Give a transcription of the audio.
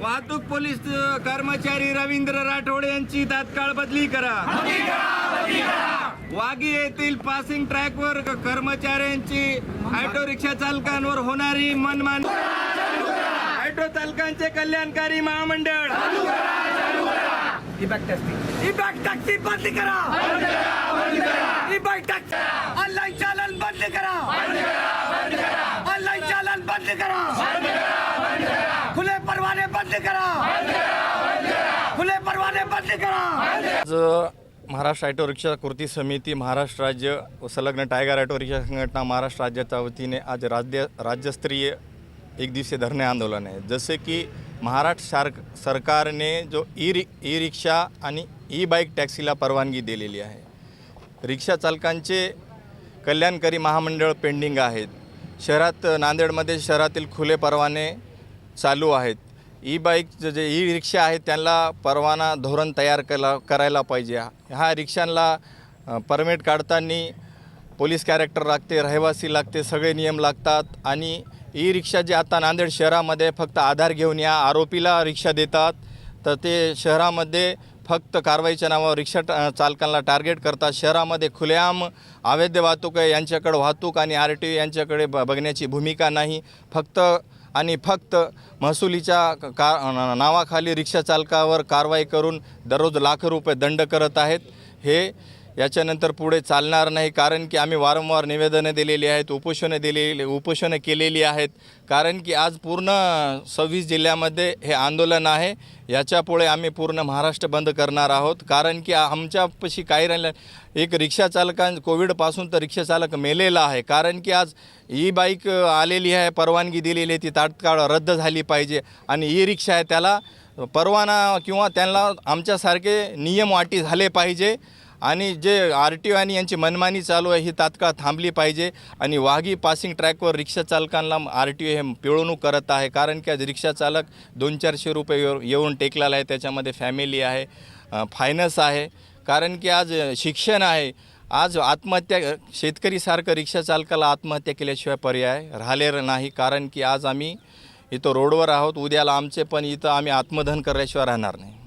वाहतूक पोलीस कर्मचारी रवींद्र राठोड यांची तात्काळ बदली करा. वागी येथील पासिंग ट्रॅकवर कर्मचाऱ्यांची ऑटो रिक्षा चालकांवर होणारी मनमानी ऑटो चालकांचे कल्याणकारी महामंडळ. इबॅक टॅक्सी इबॅक टॅक्सी बंद करा इबॅक टॅक्सी ऑनलाईन चालन बंद करा ऑनलाईन चालन बंद करा खुले परवाने बंद करा. खुले परवाने बंद करा. आज महाराष्ट्र ऑटो रिक्षा कृती समिती महाराष्ट्र राज्य व संलग्न टायगर ऑटो रिक्षा संघटना महाराष्ट्र राज्याच्या वतीने आज राज्य राज्यस्तरीय एक दिवसीय धरणे आंदोलन आहे. जसे की महाराष्ट्र सार सरकारने जो ई रि ई रिक्षा आणि ई बाईक टॅक्सीला परवानगी दिलेली आहे. रिक्षा चालकांचे कल्याणकारी महामंडळ पेंडिंग आहेत. शहरात नांदेडमध्ये शहरातील खुले परवाने चालू आहेत. ई बाईक जे ई रिक्षा आहेत त्यांना परवाना धोरण तयार केला करायला पाहिजे. ह्या रिक्षांना परमिट काढताना पोलीस कॅरेक्टर लागते रहिवासी लागते सगळे नियम लागतात. आणि ई रिक्षा जे आता नांदेड शहरामध्ये फक्त आधार घेऊन या आरोपीला रिक्षा देतात. तर ते शहरामध्ये फक्त कारवाईच्या नावावर रिक्षा चालकांना टार्गेट करतात. शहरामध्ये खुलेआम अवैध वाहतूक आहे. यांच्याकडे वाहतूक आणि आर टी यांच्याकडे ब बघण्याची भूमिका नाही. फक्त आणि फक्त महसुलीच्या का नावाखाली रिक्षा चालकावर कारवाई करून दररोज लाखो रुपये दंड करत आहेत. हे याच्यानंतर पुढे चालणार नाही कारण की आम्ही वारंवार निवेदनं दिलेली आहेत उपोषणं दिलेली उपोषणं केलेली आहेत. कारण की आज पूर्ण सव्वीस जिल्ह्यामध्ये हे आंदोलन आहे. याच्यापुढे आम्ही पूर्ण महाराष्ट्र बंद करणार आहोत. कारण की आमच्यापाशी काही राहिलं एक रिक्षा चालकां कोविडपासून तर रिक्षाचालक मेलेला आहे. कारण की आज ई बाईक आलेली आहे परवानगी दिलेली आहे. ती तात्काळ रद्द झाली पाहिजे. आणि ई रिक्षा आहे त्याला परवाना किंवा त्यांना आमच्यासारखे नियम वाटी झाले पाहिजे. आणि जे आर टी ओ आणि यांची मनमानी चालू आहे ही तात्काळ थांबली पाहिजे. आणि वाघी पासिंग ट्रॅकवर रिक्षा चालकांना आर टी ओ हे पिळवणूक करत आहे. कारण की आज रिक्षा चालक दोन चारशे रुपये येऊ- येऊन टेकलेला आहे. त्याच्यामध्ये फॅमिली आहे फायनस फायनान्स आहे. कारण की आज शिक्षण आहे. आज आत्महत्या शेतकरीसारखं रिक्षा चालकाला आत्महत्या केल्याशिवाय पर्याय राहिलेलं नाही. कारण की आज आम्ही इथं रोडवर आहोत. उद्याला आमचे पण इथं आम्ही आत्मधन करल्याशिवाय राहणार नाही.